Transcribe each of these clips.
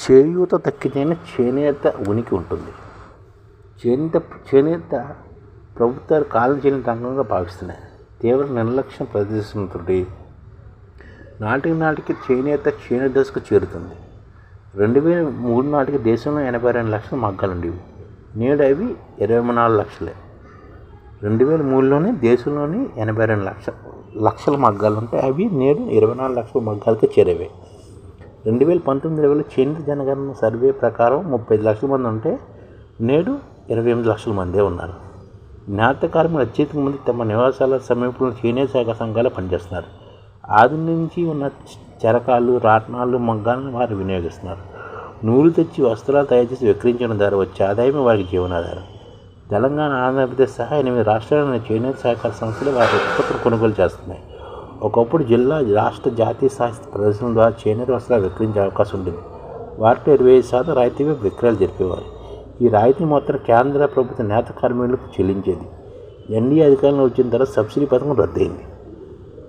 చేయూత తక్కితేనే చేనేత ఉనికి ఉంటుంది. చేనేత చేనేత ప్రభుత్వాలు కాలం చేయని రంగంగా భావిస్తున్నాయి. తీవ్ర నిర్లక్ష్యం ప్రదర్శిస్తున్నటువంటి నాటికి నాటికి చేనేత క్షీణ దశకు చేరుతుంది. రెండు వేల మూడు నాటికి దేశంలో ఎనభై రెండు లక్షల మగ్గాలు ఉండేవి. నేడు అవి ఇరవై నాలుగు లక్షలే. రెండు వేల మూడులోనే దేశంలోని ఎనభై రెండు లక్ష లక్షల మగ్గాలు ఉంటాయి. అవి నేడు ఇరవై నాలుగు లక్షల మగ్గాలకు చేరేవి. రెండు వేల పంతొమ్మిది ఇరవైలో చేనేత జనగణన సర్వే ప్రకారం ముప్పై ఐదు లక్షల మంది ఉంటే నేడు ఇరవై ఎనిమిది లక్షల మందే ఉన్నారు. నేత కార్మికులు అత్యధిక మంది తమ నివాసాల సమీపంలో చేనేత శాఖ సంఘాలు పనిచేస్తున్నారు. ఆది నుంచి ఉన్న చరకాలు రాట్నాలు మగ్గాలను వారు వినియోగిస్తున్నారు. నూలు తెచ్చి వస్త్రాలు తయారు చేసి విక్రయించడం ద్వారా వచ్చే ఆదాయమే వారికి జీవనాధారం. తెలంగాణ ఆంధ్రప్రదేశ్ సహా ఎనిమిది రాష్ట్రాలను చేనేత సహకార సంస్థలు వారి ఉత్పత్తులు కొనుగోలు చేస్తున్నాయి. ఒకప్పుడు జిల్లా రాష్ట్ర జాతీయ స్థాయి ప్రదర్శనల ద్వారా చేనేత వస్త్రాలు విక్రయించే అవకాశం ఉండేది. వాటిలో ఇరవై ఐదు శాతం రాయితీపై విక్రయాలు జరిపేవారు. ఈ రాయితీ మొత్తం కేంద్ర ప్రభుత్వ నేత కార్మికులకు చెల్లించేది. ఎన్డీఏ అధికారంలో వచ్చిన తర్వాత సబ్సిడీ పథకం రద్దయింది.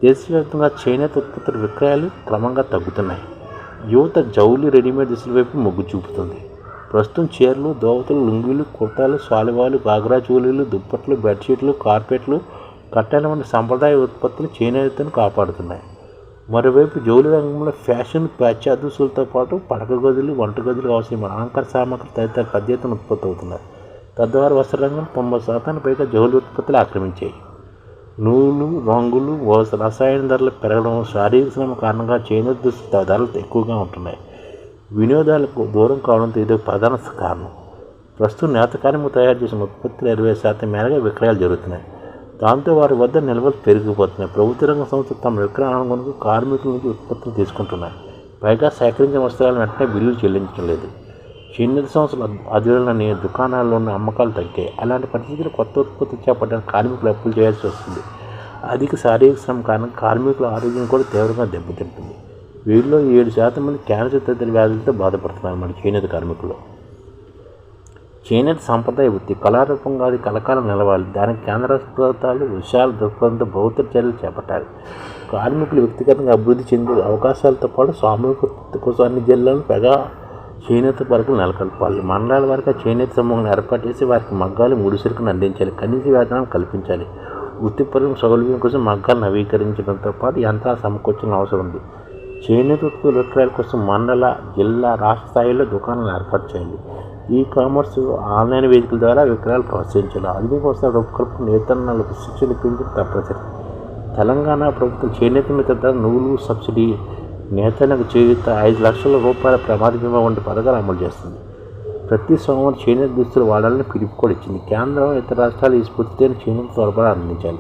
దేశవ్యాప్తంగా చేనేత ఉత్పత్తుల విక్రయాలు క్రమంగా తగ్గుతున్నాయి. యువత జౌలి రెడీమేడ్ దిశల వైపు మొగ్గు చూపుతుంది. ప్రస్తుతం చీరలు దోవతలు లుంగీలు కుర్తాలు సాలువాలు గాగ్రా చూలీలు దుప్పట్లు బెడ్షీట్లు కార్పెట్లు కట్టెల వంటి సంప్రదాయ ఉత్పత్తులు చేనేతను కాపాడుతున్నాయి. మరోవైపు జౌలి రంగంలో ఫ్యాషన్ పాశ్చాత్య పాటు పడక గదులు వంట గదులు అవసరమైన అలంకార సామగ్రి తదితర పెద్ద ఉత్పత్తి అవుతున్నాయి తద్వారా వస్త్ర రంగం తొంభై శాతానికి పైగా జౌలి ఉత్పత్తులు ఆక్రమించాయి. నూలు రంగులు రసాయన ధరలు పెరగడం శారీరక శ్రమ కారణంగా చేనేత దుస్తుల ధరలు ఎక్కువగా ఉంటున్నాయి. వినియోగదారులకు దూరం కావడంతో ఇది ఒక ప్రధాన కారణం. ప్రస్తుతం నేత కార్మికులు తయారు చేసిన ఉత్పత్తులు ఇరవై శాతం మేరగా విక్రయాలు జరుగుతున్నాయి. దాంతో వారి వద్ద నిల్వలు పెరిగిపోతున్నాయి. ప్రభుత్వ రంగ సంస్థలు తమ విక్రయాలకు కార్మికుల నుంచి ఉత్పత్తులు తీసుకుంటున్నాయి. పైగా సేకరించిన వస్త్రాలను వెంటనే బిల్లులు చెల్లించడం లేదు. చేనేత సంస్థల అధువులని దుకాణాల్లో ఉన్న అమ్మకాలు తగ్గాయి. అలాంటి పరిస్థితులు కొత్త ఉత్పత్తి చేపట్టడానికి కార్మికులు అప్పులు చేయాల్సి వస్తుంది. అధిక శారీరక శ్రమ కారణంగా కార్మికుల ఆరోగ్యం కూడా తీవ్రంగా దెబ్బతింటుంది. వీరిలో ఏడు శాతం మంది క్యాన్సర్ తదితర వ్యాధులతో బాధపడుతున్నారు. మన చేనేత కార్మికులు? చేనేత సాంప్రదాయ వృత్తి కళారూపంగా అది కలకాలం నిలవాలి. దానికి కేంద్ర ప్రభుత్వాలు విశాల దృక్పథంతో భౌతిక చర్యలు చేపట్టాలి. కార్మికులు వ్యక్తిగతంగా అభివృద్ధి చెందే అవకాశాలతో పాటు సామూహిక వృత్తి కోసం అన్ని జిల్లాలను పెగా చేనేత వరకు నెలకొల్పాలి. మండలాల వరకు చేనేత సమూహాలను ఏర్పాటు చేసి వారికి మగ్గాలు ముడిసరుకును అందించాలి. కనీస వేతనం కల్పించాలి. వృత్తిపరం సౌలభ్యం కోసం మగ్గాలు నవీకరించడంతో పాటు యంత్రాలు సమకూర్చిన అవసరం ఉంది. చేనేత ఉత్పత్తి విక్రయాల కోసం మండల జిల్లా రాష్ట్ర స్థాయిలో దుకాణాలు ఏర్పాటు చేయాలి. ఈ కామర్స్ ఆన్లైన్ వేదికల ద్వారా విక్రయాలు ప్రోత్సహించాలి. ఆధునిక వస్త్రాల రూపకల్పన నేతన్నలకు శిక్షణ పెంచడం తప్పనిసరి. తెలంగాణ ప్రభుత్వం చేనేత మిత్ర నూలు సబ్సిడీ నేతలకు చేయుత ఐదు లక్షల రూపాయల ప్రమాద బీమా వంటి పథకాలు అమలు చేస్తుంది. ప్రతి సోమవారం చేనేత దుస్తులు వాడాలని పిలుపు కూడా ఇచ్చింది. కేంద్రం ఇతర రాష్ట్రాలు ఈ స్ఫూర్తిని చేనేత సరఫరా అందించాలి.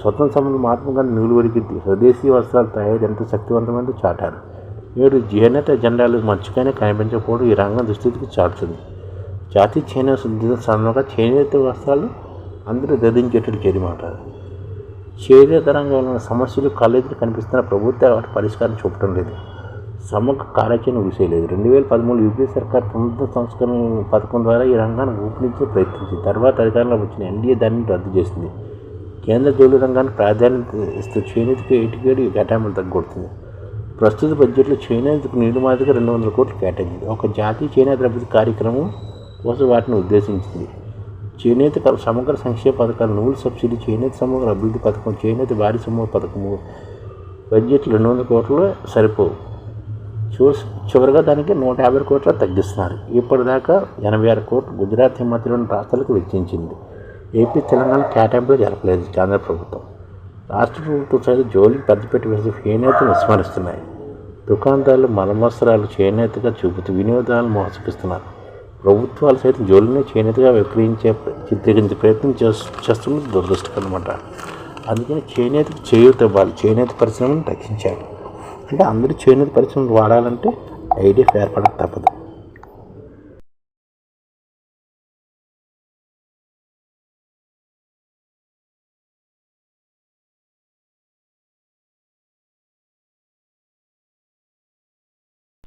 స్వతంత్ర సమయంలో మహాత్మా గాంధీ నూలు వరికి స్వదేశీ వస్త్రాల తయారీ ఎంత శక్తివంతమైనదో చాటారు. నేడు చేనేత జెండాలు మంచుగానే కనిపించకపోవడం ఈ రంగం దుస్థితికి చాటుతుంది. జాతీయ చేనేత సందర్భంగా చేనేత వస్త్రాలు అందరూ ధరించేటట్టు చేరిమాటారు చేనేత రంగంలో ఉన్న సమస్యలు కళ్ళెదురు కనిపిస్తున్న ప్రభుత్వ వాటి పరిష్కారం చూపడం లేదు. సమగ్ర కార్యాచరణ విషయలేదు రెండు వేల పదమూడు యూపీ సర్కార్ పునరుద్ధ సంస్కరణ పథకం ద్వారా ఈ రంగాన్ని ఊపినించే ప్రయత్నించింది. తర్వాత అధికారంలో వచ్చిన ఎన్డీఏ దాన్ని రద్దు చేసింది. కేంద్ర జోలు రంగానికి ప్రాధాన్యత ఇస్తూ చేనేతకు ఏటికేడు కేటాయింపులు తగ్గొడుతుంది. ప్రస్తుత బడ్జెట్లో చేనేతకు నీరు మాదిరిగా రెండు వందల కోట్లు కేటాయించింది? ఒక జాతీయ చేనేత అభివృద్ధి కార్యక్రమం కోసం వాటిని ఉద్దేశించింది. చేనేత సమగ్ర సంక్షేమ పథకాలు నూలు సబ్సిడీ చేనేత సమగ్ర అభివృద్ధి పథకం చేనేత భారీ సమూహ పథకము బడ్జెట్ రెండు వందల కోట్లు సరిపోవు. చూ- చివరిగా దానికి నూట యాభై కోట్ల తగ్గిస్తున్నారు. ఇప్పటిదాకా ఎనభై ఆరు కోట్లు గుజరాత్ హిమాచల్ రాష్ట్రాలకు వెచ్చించింది. ఏపీ తెలంగాణ కేటాయింపులు జరపలేదు కేంద్ర ప్రభుత్వం. రాష్ట్ర ప్రభుత్వం సైతం జోలికి పెద్దపెట్టి వేసి చేనేతను విస్మరిస్తున్నాయి. దుకాణదారులు మలమస్త్రాలు చేనేతగా చూపుతూ వినియోగదారులు మోసగిస్తున్నారు ప్రభుత్వాలు సైతం జోలిని చేనేతగా విక్రయించే చిత్రీకరించే ప్రయత్నం చేస్- చేస్తున్నది దురదృష్టకరం అనమాట అందుకని చేనేత చేయూత ఇవ్వాలి. చేనేత పరిశ్రమను రక్షించాలి. అంటే అందరూ చేనేత పరిశ్రమలు వాడాలంటే ఐడియా ఏర్పడక తప్పదు.